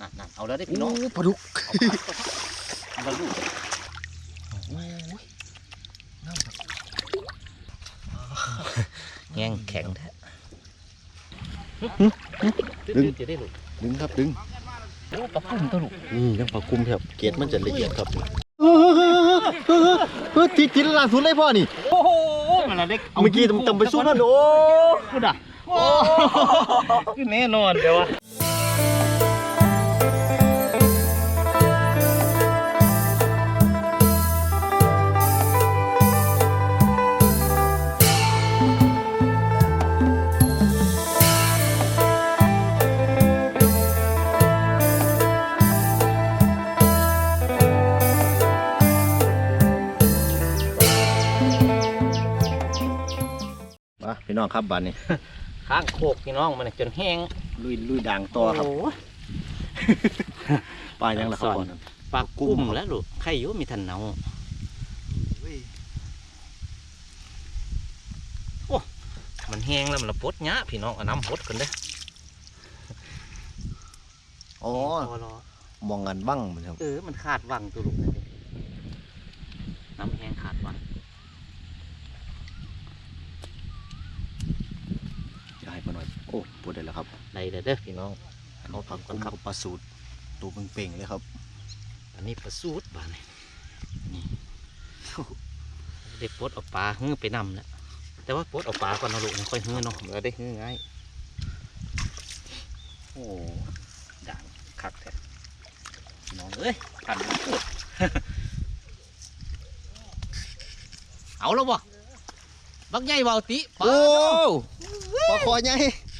นั่นนั่นเอาแล้วได้โอ้พี่น้องปลาดุกเอาแล้วลูกโอ้ยน้ำครับแห้งแข็งแท้ดึงจะได้ลูกดึงครับดึงโอ้ปลาปุ่มตัวลูกนี่ยังปลากุ้มครับเกล็ดมันจะละเอียดครับเออเออเออติดติดล่าสุดเลยพ่อนี่โอ้โหมันละเด็กเมื่อกี้ตำไปสู้นั่นโอ้กูด่ะโอ้คือแน่นอนเดี๋ยววะ น้องครับบ้านนี้ ข้างโคกพี่น้องมันจนแห้งลุยลุยด่างต่อครับโโหปลายังละครับสอนพ่อนั้นปลากุ้มแล้วลูกใครอยู่มีทันเนามันแห้งแล้วมันละปดเนี้ยพี่น้องเอาน้ำปดกันเด้ออ๋อรอรอมองกันบ้างมันครับเออมันขาดวังตัวลูกนั่นดิน้ำแห้งขาดวัง อย่าให้มาหน่อย โอ้ปวดได้แล้วครับได้เด้อเด้อพี่น้องเอาผักกุ้งกับปลาสูตรตัวเป่งๆเลยครับ อันนี้ปลาสูตรบ้านนี่นี่ได้ปลดเอาปลาฮื้อไปนำแล้วแต่ว่าปลดเอาปลาก่อนนะลูกนะค่อยฮื้อเนาะมันก็ได้ฮื้อง่ายโอ้ด่างคักแท้พี่น้องเอ้ยผ่านมาพูดเอาแล้วบ่บักใหญ่เบาติปลาโอ้เนาะปลาคอใหญ่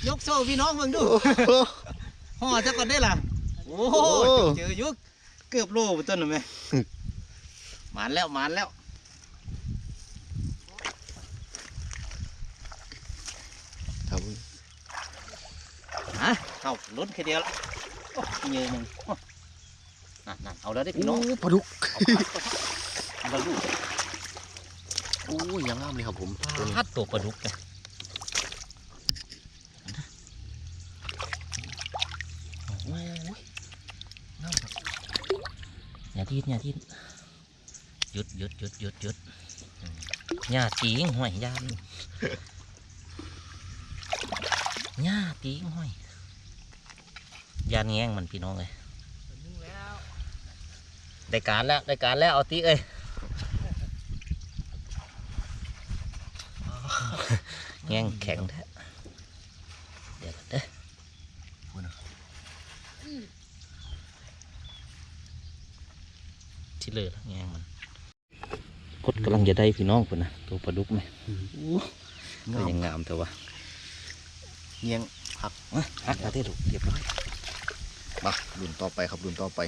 ยกโซ่พี่น้องเบิ่งดูโอ้ห่อจะก่อนได้ล่ะโอ้โหโอ้เจออยุกเกือบโลไปต้นหนึ่งไหมหมานแล้วหมานแล้วครับฮะเอาลุ้นแค่เดียวละโอ้ยเยอะหนึ่งโอ้นั่นนั่นเอาแล้วได้พี่น้องโอ้ปลาดุกเอาแล้วลูกโอ้ยยังงามเลยครับผมตัวนี้พัดตัวปลาดุกเลย โอ้ยน้ำครับ อย่า ทีดอย่าทีดหยุดหยุดหยุดหยุดหยุดอย่าตีงห้อยยานอย่าตีงห้อยยานแง่งมันพี่น้องเลยได้การแล้วได้การแล้วเอาตีเอ้ยแง่งแข็งแท้เดี๋ยวก่อนเด้อ พูดนะ ที่เลยแล้วแง่งมันกดกำลังจะได้พี่น้องคนนะตัวปลาดุกไหมก็งามยังงามแต่ว่าเงียงผักฮักมาได้ถูกเรียบร้อยมารุ่นต่อไปครับรุ่นต่อไป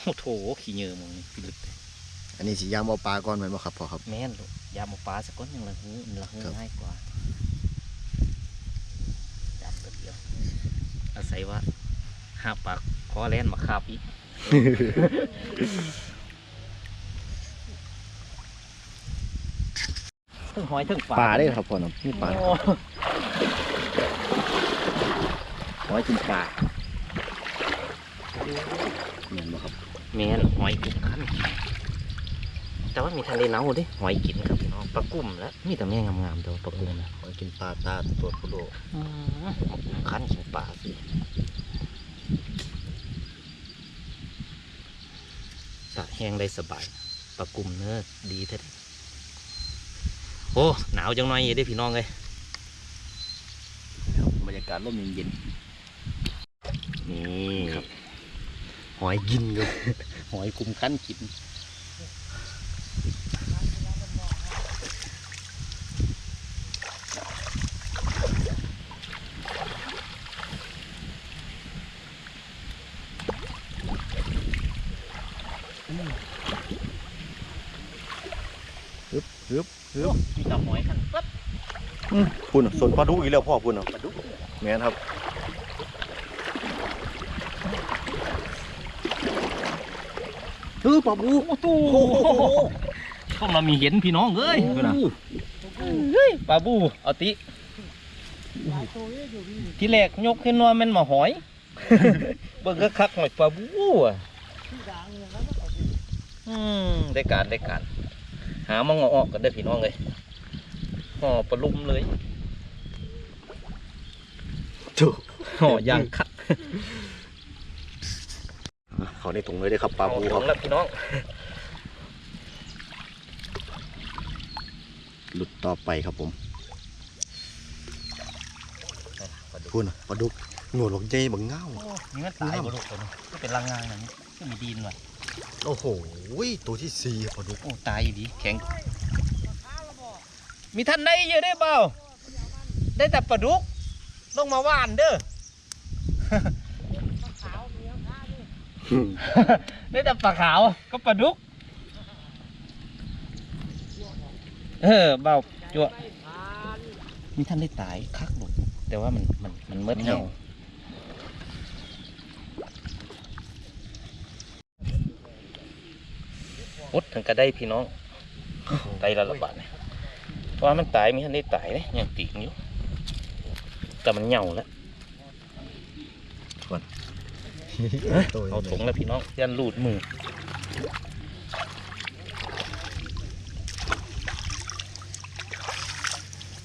โอ้โถขี้เหยอะมึงนี่พิลึกเลยอันนี้สียามเอาปลาก่อนแมันบ่ครับพ่อครับแม่นลูกยามเอาปลาสักก้อนยังละหื้อมันละหื้อครับง่ายกว่าจับตัวเดียวอาศัยว่าหาปลาคอแลนมาคาบอีก ถึงหอยถึงปลาปลาได้ครับพ่อเนาะนี่ปลาโอ้หอยกินปลาเห็นบ่ครับแม่นหอยกินกันแต่ว่ามีทะเลเน่าดิหอยกินครับพี่น้องปลากุ้มแล้วมีแต่แม่งามๆตัวปลากุ้มนะหอยกินปลาตาตัวโคโลอืมคันกินปลาสิตากแห้งได้สบายปลากุ้มเนื้อดีแท้ๆโอ้หนาวจังหน่อยอยู่เด้พี่น้องเลยบรรยากาศร่มเย็นนี่หอยกินครับหอยกุ้มคันกิน ฮึบฮึบมีแต่หอยคันปั๊บพุ่นส่วนปลาดุกอีกแล้วพ่อพุ่นเนาะปลาดุกแม่นครับเออปลาบูโอ้โหก็มามีเห็นพี่น้องเอ้ยเฮ้ยปลาบูเอาติที่แรกยกขึ้นว่ามันมาหอยเบิ่งก็คักหน่อยปลาบูอะอืมได้การได้การหามองออกกันเด้อพี่น้องเลยห่อปลาลุ่มเลยถูกห่อย่างคักเขาในถุงเลยได้ครับปลาบูคขรัอบงแล้วพี่น้อง หลุดต่อไปครับผมปลาดุกพูดนะปลาดุกหนวดบอกใหญ่บังเง่านี่มันตายปลาดุกตัวนี้ก็เป็นรังงานอย่างนี้ก็มีดินว่ะ โอ้โหตัวที่สี่ปลาดุกโอ้ตายอยู่ดีแข็ง มีท่านได้เยอะได้เปล่า ได้แต่ปลาดุกต้องมาว่านเด้อได้แต่ปลาขาวก็ปลาดุก เออเบาจั่วมีท่านได้ตายคักบุแต่ว่ามันมันมันเมื่อเหี่ย วอดถึงก็ได้พี่น้องได้ละละบาทเนี่ยเพราะว่ามันตายมีท่านได้ตายเนี่ยยังติ่งอยู่แต่มันเหงาแล้วเอาถุงแล้วพี่น้องยันลูดมือ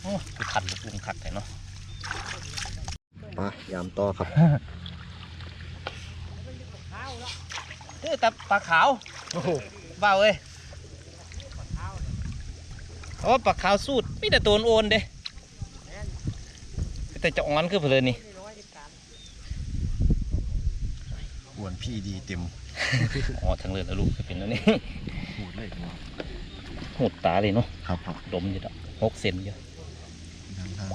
โอ้คือขันลูกลุงขัดแต่เนาะมายามต่อครับเอ้ยแต่ปลาขาวเบาเอ้ยเพราะว่าปลาขาวสูตรมีแต่ตัวโอนเด้แต่จะอ่อนคือเพลินนี่หวนพี่ดีเต็มอ๋อทั้งเลือดลูกเป็นแล้วนี่หูดเลยหูดตาเลยเนาะครับครับดมอยู่ดอกหกเซนอยู่ทางทาง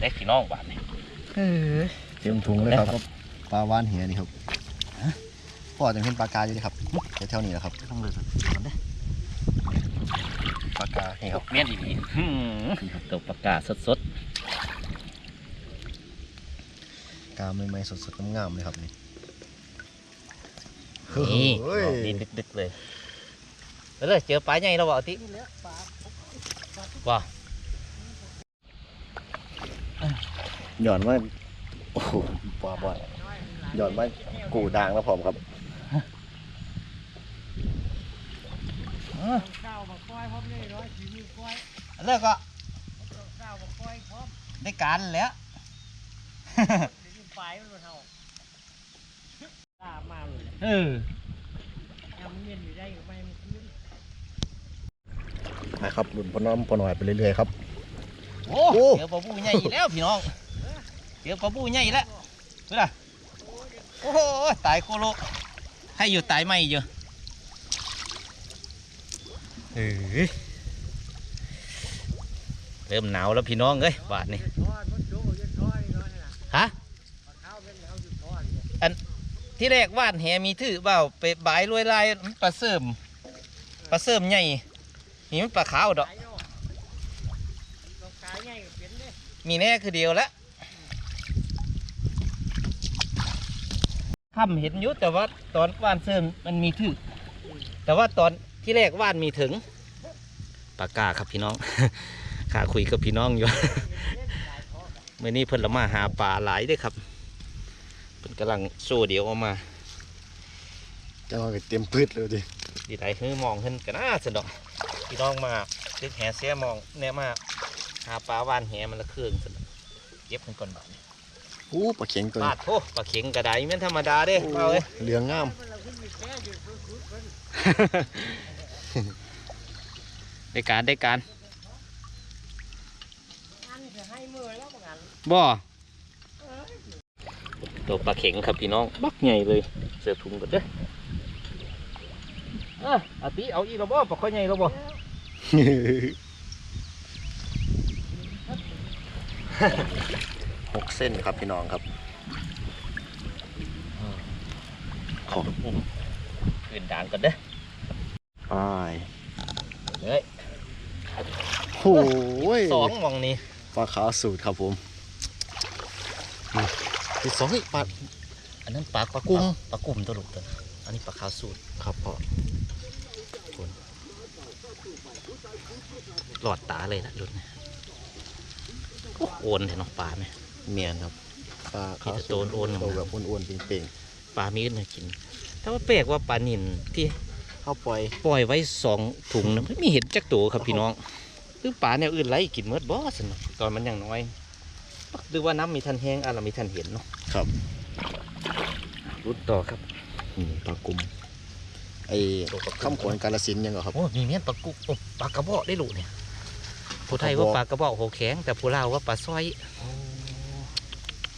ไหนนะเด็กพี่น้องบาทนี่เต็มถุงเลยครับได้ครับปลาวานเหียนี่ครับพ่อจะเห็นปลากาอยู่ดีครับแถวๆนี้แหละครับทั้งเลือดมันได้ปลากานี่ครับเมียนอีกตัวปากกาสดกาใหม่ๆสดๆงามๆเลยครับนี่ๆนี่เฮ้ยดินดึกๆเลยไปเลยเจอปลาใหญ่เราบอกติว้า หย่อนว่าโอ้โหปลาบอดหย่อนว่ากูด่างแล้วผมครับข้าวมาก้อยพร้อมนี่ร้อยสี่มือก้อยเลิกก็ข้าวมาก้อยพร้อมได้การแล้วเดี๋ยวนี้ปลายมันมาเท่าตามมาเลยเออยังมันเย็นอยู่ได้อยู่ไหมมันขึ้นนะครับหลุนพอน้อมพอหน่อยไปเรื่อยๆครับ โอ้โอ้เจอปลาบูใหญ่อีกแล้วพี่น้องเจอปลาบูใหญ่อีกแล้วเพื่อนโอ้โหตายโคโลให้อยู่ตายไม่เยอะเออเริ่มหนาวแล้วพี่น้องเอ้ยบาทนี่ทอดมันโจ้ยันทอดนี่น้อยนะฮะปลาข้าวเป็นแล้วจุดทอดเนี่ยที่แรกว่านแหมีถือเปล่าไปบายรวยลายมันปลาเสริมปลาเสริมใหญ่นี่มันปลาขาวดอก ขายเนาะเราขายง่ายกับเป็นเลย มีแน่คือเดียวแล้วค่ำเห็นอยุแต่ว่าตอนว่านเสริมมันมีถือแต่ว่าตอนที่แรกว่านมีถึงปากกาครับพี่น้องข้าคุยกับพี่น้องอยู่เมื่อนี้เพิ่นละมาหาปลาหลายเด้อครับเพิ่นกำลังโซ่เดียวออกมาจะมาเต็มพืชเลยดิดีใจฮือมองขึ้นกันน่าสนดอกพี่น้องมาตึกแหเสียมองเนี่ยมา หาปลาวานแหมันละเครื่องสนดอกเก็บมันก่อนบาดนี้อู้ปลาเข็งตัวบานี้ดโทปลาเข็งกระไดแม่นธรรมดาเด้เปล่าเอ้ยเหลืองงามมันเราขึ้นมีแค่อยู่ฟุดๆเพิ่นได้การได้การอันจะให้มือแล้วบางอันบ่ตัวปลาเข็งครับพี่น้องบักใหญ่เลยเสือถุงกันเด้อเอออาติเอาอีกแล้วบ่ปลาข้อยใหญ่แล้วบ่ หกเส้นครับพี่น้องครับขอบอุ้มขึ้นด่างกันเด้อไปเลยโอ้ยสองหมองนี้ปลาขาวสูตรครับผมนี่ที่สองอีกปลาอันนั้นปลาปลากุ้งปลากุ้มตัวลูกตัวนั้นอันนี้ปลาขาวสูตรครับพ่อหลอดตาเลยละรุ่นนี้ โอ้โอนเถอะเนาะปลาไหมเมียนครับปลามีแต่ตัวอ้วนๆตัวแบบอ้วนๆเป่งปลามีอื่นให้กินแต่ว่าแปลกว่าปลานินที่ๆเข้าปล่อยปล่อยไว้สองถุงนะไม่มีเห็นจักตัวครับพี่น้องคือปลาแนวอื่นไรกินเมื่อบ่สนตอนมันยังน้อยหรือว่าน้ำมีทันแห้งอะไรมีทันเห็นเนาะครับรุดต่อครับอืมปลากุมไอ้ข้ามขวนกาลสินธุ์ยังเหรอครับโอ้มีเมียนปลากุกโอ้ปลากระบอกได้ลูกเนี่ย ผู้ไทยว่าปลากระบอกโหแข็งแต่ผู้ลาวว่าปลาสร้อย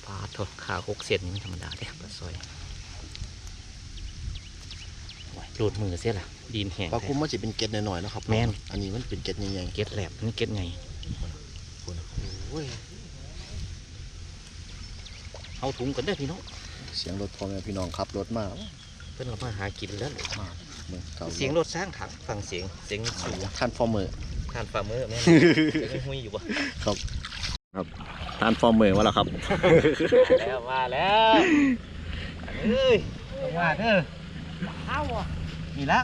ปลาทอดขาหกเซนนี่มันธรรมดาเด้ปลาสร้อยโอ้ยรูดมือเสียละดีนแห้งปลากุมมันจะเป็นเกล็ดหน่อยๆเนาะครับแม่นอันนี้มันเป็นเกล็ดใหญ่เก็ดแหลมนี่เก็ดไงๆโอ้ยเอาถุงกันได้อพี่น้องเสียงรถพ่อแม่พี่น้องขับรถมาเพิ่นเรามาหากินแล้วลูกเมืองเก่าเสียงรถสร้างถังฟังเสียงเสียงสูงท่านฟอร์เมอร์ ทานฝ่ามือแม่นเสียงหุยอยู่บ่ท่านฟอร์เมอร์มาแล้วครับแล้วมาแล้วเอ้ยมาเด้อเอาวะนี่ละ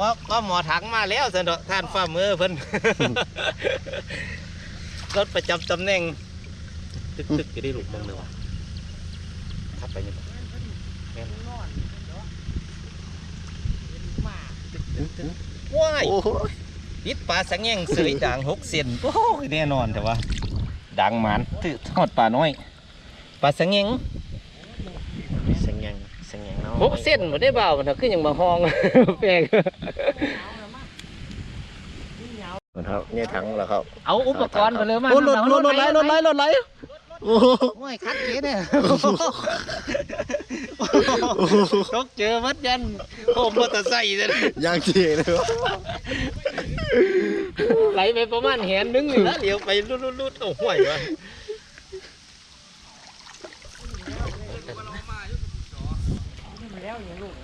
ว่าว่าหมอถังมาแล้วสันดอกท่านฝ่ามือเพิ่นรถประจำตำแหน่ง ตึกตึกจะได้หลุดบ้างเลยวะขับไปยังไงแม่นมาว้าย โอ้โหปิดปลาสังแยงเสยด่างหกเซนโอ้ยแน่นอนแต่ว่าด่างหมานถือทอดปลาน้อยปลาสังแยงเสียงยังเสียงยังเนาะหกเส้นบ่ได้เบามันขึ้นยังมาห้องแปลกครับเนี่ยถังแล้วครับเอาอุปกรณ์มาเลยมาโอ้รถรถรถไหลรถไหลรถไหลโอ้โหโอ้ยคัดเกเนี่ยตกเจอมัดยันโคมมอเตอร์ไซค์เลยยางเจียเลยครับ ไหลไปประมาณแหนนึงนี่ละเดี๋ยวไปลุดๆๆโอ้ห่วยวะแล้วอย่างลูก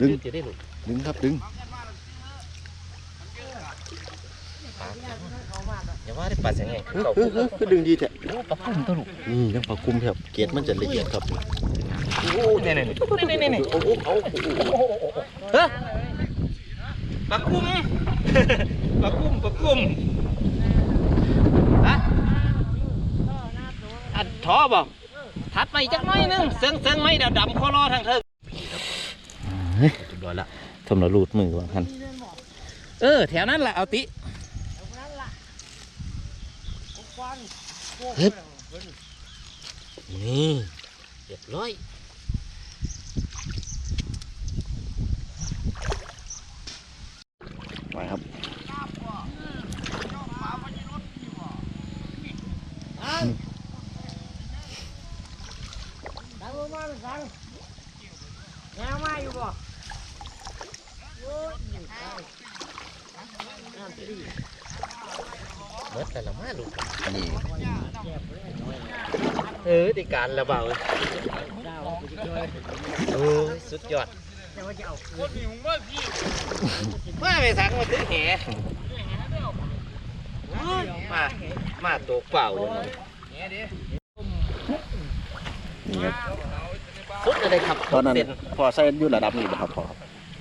ดึงจะได้หลุดดึงครับดึงอย่าว่าได้ปลาสังแยงเฮ้ยเก่าเฮ้ยเฮ้ยก็ดึงดีแท้โอ้ปลาพุ่มตัวลูกนี่ยังปลากุมครับเกล็ดมันจะละเอียดครับโอ้เนี่ยเนี่ยเนี่ยเนี่ยเนี่ยโอ้โหเอาเฮ้ย ปลากุ้มปลากุ้มปลากุ้มฮะอันท้อบ่ทัดไปจักหน้อยหนึงเซิงเซิงไม่ดำดำคอรอทางเทิงเรียบร้อยละทำเราลูดมือวางคันเออ แถวนั้นแหละเอาติเฮ้ยนี่เรียบร้อย ไปครับ ดังลงมาดังแนวมาอยู่บ่โอ้ยอยู่ใต้น้ำตี เมื่อแต่ละมาลูก นี่ แก็บเลย เออดีการระเบาดาวไปช่วยโอ้ยสุดยอดแต่ว่าจะเอาคืนมาไปสังมาถึงแหโอ้ยมา มาตัวเปล่าเลยนี่ครับสุดอะไรครับตอนนั้นเส้นพอใส่อยู่ระดับนี้บ่ครับพอ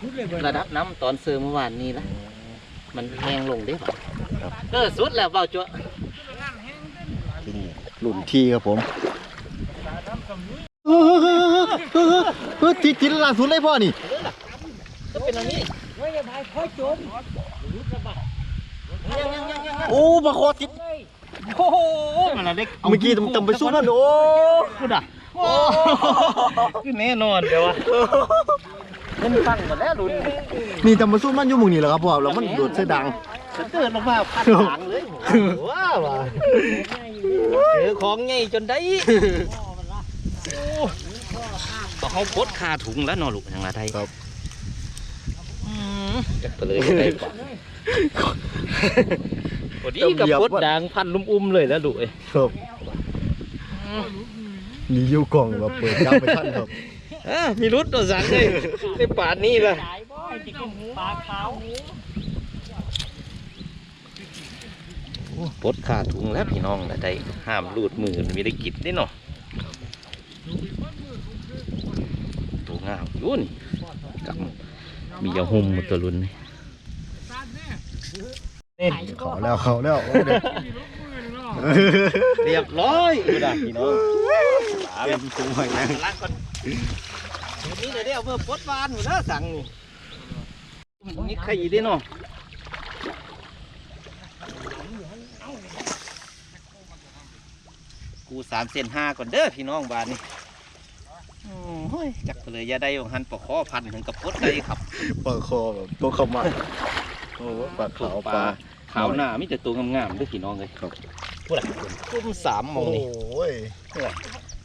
พูดเลยเบิร์ระดับน้ำตอนเสือเมื่อวานนี้ละมันแห้งลงได้ป่ะครับเออสุดแล้วเบาจ้ะที่นี่รุ่นที่ครับผมเฮ้ย ติดติดล่าสุดเลยพ่อนี่ก็เป็นอันนี้เฮ้ยอย่าพายค่อยจมรุดระบาดยังยังยังยังโอ้ปลาคอติดเฮ้ยโอ้โหมันอะไรเมื่อกี้ตำไปสู้นั่นโอ้พูดอะโอ้คือแน่นอนเดี๋ยววะมันฟังหมดแล้วลุนนี่ตำไปสู้นั่นอยู่หมุงนี่แหละครับพ่อแล้วมันโดดเสยดังฉันเตือนลงมาพันหลังเลยว้าวว่ะง่ายอยู่เจอของไงจนได้พ่อมันละก็ เขาพดคาถุงแล้วเนอลูกทางละไทยครับอืมจักไปเลยได้ปะพอดีกับพดด่างพันลุ่มอุ้มเลยแล้วลูกเอ้ยครับมีอยู่กล่องแบบเปิดจ้าไปท่านครับอะมีรุดตัวสังเลยในป่านนี้ละสายบ่อยติดกับหูปลาขาวพดคาถุงแล้วพี่น้องละได้ห้ามลูดมือมันไม่ได้กินได้เนาะตัว งามอยู่นี่กับมียาหุ่มตัวลุนนี่เล่นเขาแล้วเขาแล้วโอ้เดี๋ยวเรียบร้อยดูนะพี่น้องเต็มตัวใหม่นะล้างก่อนทีนี้เดี๋ยวได้เอาเมื่อปดวานหมดแล้วสั่งนี่นี่ใครอีได้เนาะกูสามเซนห้าก่อนเด้อพี่น้องบานนี่โอ้ยจัก เลยอยาได้ของหันปลาคอพันถึงกับปดได้ครับปลาคอแบบตัวขมักโอ้ปลาขาวปลาขาวหน้ามีแต่ตัวงามๆเด้วยพี่น้องเลยครับพูดอะไรกุ้มสามมองนี่โอ้ย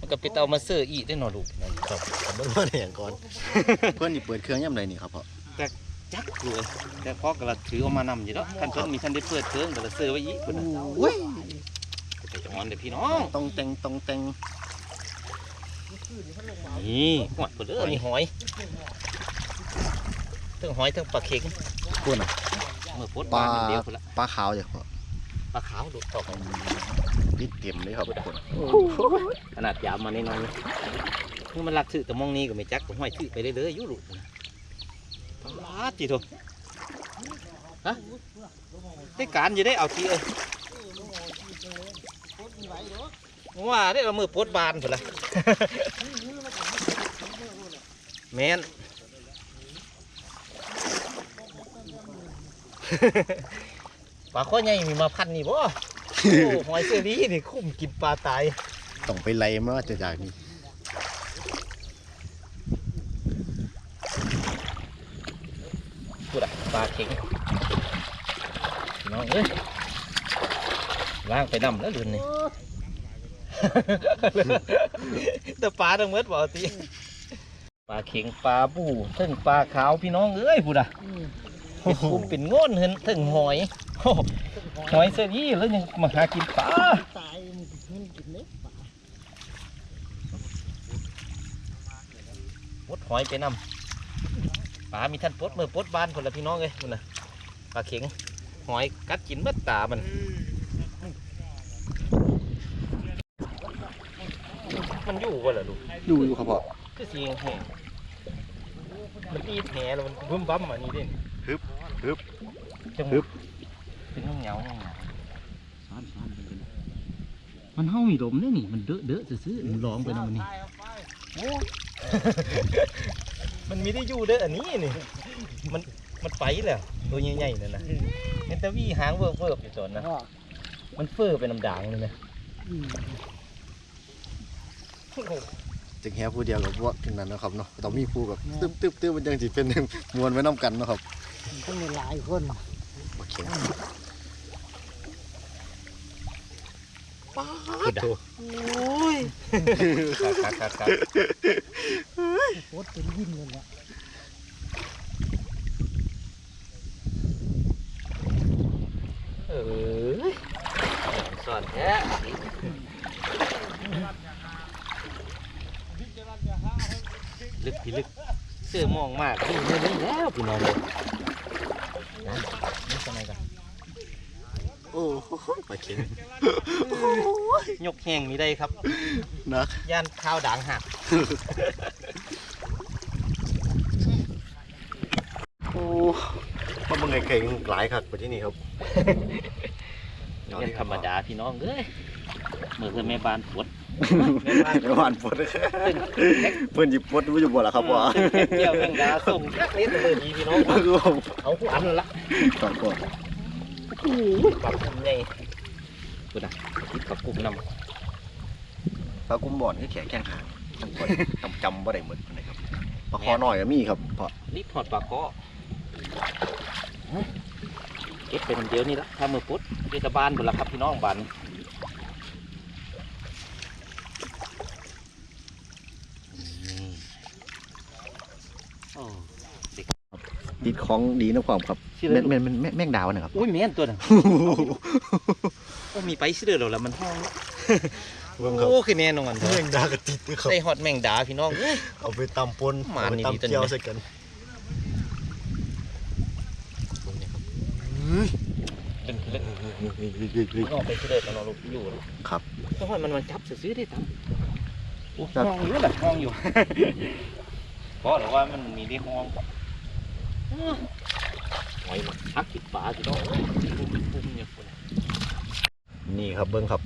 มันก็ไปเอามาเสื้ออีกได้หนอลูกครับผมเบิ่งว่าอย่างก่อนเพื่อนนี่เปิดเครื่องย่ำไรนี่ครับพ่อจักเลยแต่พ่อกระถือเออกมานำอยู่แล้วคันเพิ่นมีท่านได้เปิดเครื่องกระเสื้อไว้อีกคนน่ะโอ้ยไปจังหวัดเด้อพี่น้องต้องแต่งต้องแต่ง นี่หอยเพิ่นเด้อนี่หอยทั้งหอยทั้งปลาเข็งพูดนะเมื่อโพดปลาบานเดียวพุ่นละปลาขาวอย่างพ่อปลาขาวดูดตอกปิดเต็มเลยครับทุกคนขนาดยาวมาน้อยๆคือมันลักถือแต่มองนี้ก็ไม่จักก็ห้อยถือไปเรื่อยๆอยู่ลูกนะปลาจีโถฮะได้การอยู่ได้เอาทีเอ้ย ว่าได้เอามือโพดบานพุ่นละแมนปลาข้อใหญ่มีมาพันนี่บ่โอ้หอยเซอรี่นี่คุ้มกินปลาตายต้องไปไล่มาจะจากนี้พูดอะปลาเข็งพี่น้องเอ้ยล้างไปนำแล้วเรือนนี่ แต่ปลาทั้งหมดบ่เอาติปลาเข็งปลาบูถึงปลาขาวพี่น้องเอ้ยพูดอะเป็นคุ้มเป็นโง่นเห็นถึงหอยโอ้หอยเซอรี่แล้วยังมาหากินปลาตายมันกินเล็กปดหอยไปนำปลามีท่านปดมือปดบานคนละพี่น้องเลยคุณนะปลาเข็งหอยกัดกินเบิดตามัน มันอยู่วะล่ะลูกดูอยู่ครับพ่อคือสีแห้งมันตีแหแล้วมันบึ้มบั้มอันนี้เด่นฮึบฮึบจังฮึบเป็นเงาเงาเงาซ้อนซ้อนมันเป็นมันเฮามีลมเนี่ยนี่มันเดอะเดอะซื่อๆมันร้องไปนะมันนี่มันมีได้อยู่เด้ออันนี้นี่มันมันไปแล้วตัวใหญ่ๆนั่นนะเห็นแต่วี่หางเวิร์กเวิร์กอยู่ตอนนะพ่อมันเฟ้อเป็นน้ำด่างเลยนะอืม จึงแฮผู้เดียวกับพวกถึงนั้นนะครับเนาะต้องมีผู้กับตึ๊บตึ๊บตึ๊บมันยังสิเป็นหนึ่งมวนไว้น้ำกันเนาะครับมันต้องมีหลายคนโอเคคือดาโอ้ยครับครับครับโคตรเป็นยิ่งเลยแหละเออสอนแท้ ลึกพี่ลึกเสื้อมองมากนี่นี่นี่แล้วพี่น้องเลยนะนี่ทำไมกันโอ้โหปลาเข็งยกแห้งนี้ได้ครับนักย่านข้าวด่างหักโอ้มันเป็นไงเก่งหลายครับไปที่นี่ครับเป็นธรรมดาพี่น้องเอ้ยเมื่อคืนแม่บ้านปวดไม่ หวานปดเพื่อนหยิบปดไม่อยู่บ่ล่ะครับว่าเกี่ยวแมงดาส่งจักเล็ดเลยดีพี่น้องคือผมเอาผู้อันละก่อนก่อนปรับปรุงไงกูนะคิดปรับปรุงนปลากุ้มบ่อนคือแขกแข้งหางต้องคอยจำจำบ่ได้หมดนะครับปลาคอหน่อยก็มีครับพอำรีบถอดปากคอเก็บไปคนเดียวนี่ละถ้ามือปุ๊ดเทศบาลหมดละครับพี่น้องบ้านอืมโอ้ ติดของดีนะความครับชื่ออะไรแม่นแม่นแม่นแม่งดาวนะครับ อุ้ยแม่นตัวน่ะโอ้มีไปซื้อเด้อแล้วมันห้องเบิ่งครับโอ้คือแน่นอนเถแม่อะงดากระติดนะครับ ได้ฮอดแมงดาพี่น้องเอ้ย เอาไปตำปนมาเอาไปนี่ดีตำตัวนี้เจียวใส่กันเป็นเล็กออกไปซื้อเด้อตอนเราอยู่ครับเพราะว่ามันมันจับซื้อได้ตังโอ้ห้องอยู่แหละห้องอยู่เพราะหรือว่ามันมีที่ห้อง อื้อหอยฮักกิดปลาพี่น้องปุ่มปุ่มเนี่ยพุ่นน่ะนี่ครับเบิ้งครับ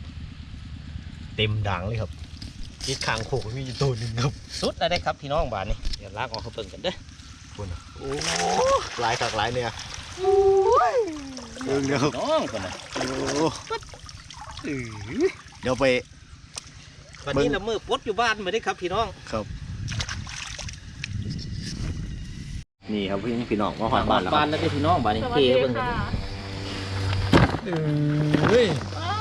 เต็มด่างเลยครับที่คางโขกมีอยู่ตัวหนึ่งครับ สุดแล้วได้ครับพี่น้องบานนี่เดี๋ยวลากออกเขาเบิ่งกันเด้อคุณอะโอ้หลายคักหลายเนี่ยเบิ้งเดียวครับน้องคนน่ะโอ้เดี๋ยวไปวันเบิ่นี้งเรามือปลดอยู่บ้านมาได้ครับพี่น้องครับ นี่ครับพี่พี่น้องมาหอยบ้านแล้วคบ้ารันบแล้วได้พี่น้องบ้านนี่สวัสเทดีเบิ่งกันค่ะเฮ้ยอ้า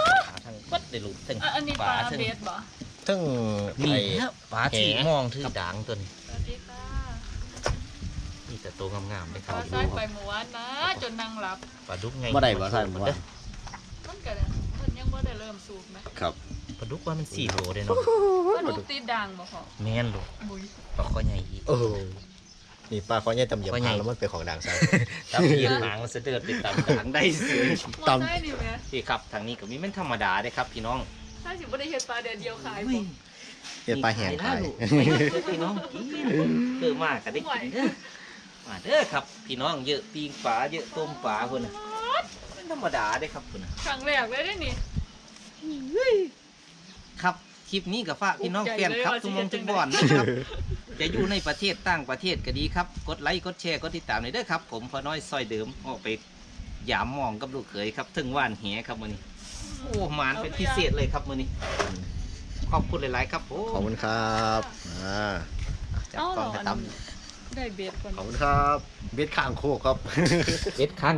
ต๊ะปลาทั้งปัดได้หลุดทั้งอะอันนี้ปลาทั้งเบสบ่ทั้งมีไอ้นะปลาที่แหมองถือด่างตัวนี้สวัสดีค่ะมีแต่ตัวงามๆเลยคปรับลาไส้ไปหมูหวานนะจนนั่งหลับปลาดุกไงบ่ได้บ่ใช่บ่ว่ามันก็มันยังบ่ได้เริ่มสูบไหมครับปลาดุกว่ามันสี่โลได้เนาะปลาดุกติดด่างบ่พอแม่นลูกบุยปลาข้อใหญ่อีก โอ้ นี่ปลาขอเนี่ยตำเหยียบขอใหญ่หางแล้วมันเป็นของด่างใส่ตามเอียงหางมันเสด็จไปตามด่างได้เสือมอไซค์นี่แหม่พี่ครับทางนี้ก็มีมันธรรมดาได้ครับ พี่น้องถ้าสิบ่ได้เฮ็ดปลาเดือนเดียวขายบ่เนี่ยปลาแห้งขายลูกไม่เยอะพี่น้องกินเพิ่มมากก็ได้กินเด้อมาเด้อครับ พี่น้องเยอะปีงปลาเยอะต้มปลาคนน่ะมันธรรมดาได้ครับคุณน่ะครั้งแรกเลยเด้อนี่ครับคลิปนี้กับฝากพี่น้องภูมิแฟใจนเลยครับว่าทุกสิมเฮ็งดจัทุกงใดบ่อนนะครับ จะอยู่ในประเทศต่างประเทศก็ดีครับ กดไลค์กดแชร์กดติดตามหน่อยเด้อครับ ผมพอน้อยซอยเดิมออกไปยามมองกับลูกเขยครับถึงว่านแหครับมื้อนี้โอ้หมานเป็นพิเศษเลยครับมื้อนี้ ขอบคุณหลาย ๆ ครับผมขอบคุณครับอ่าจับกล้องไปตได้เบสก่อนขอบคุณครับ เบ็ดข้างโคกครับำเบ็ดข้าง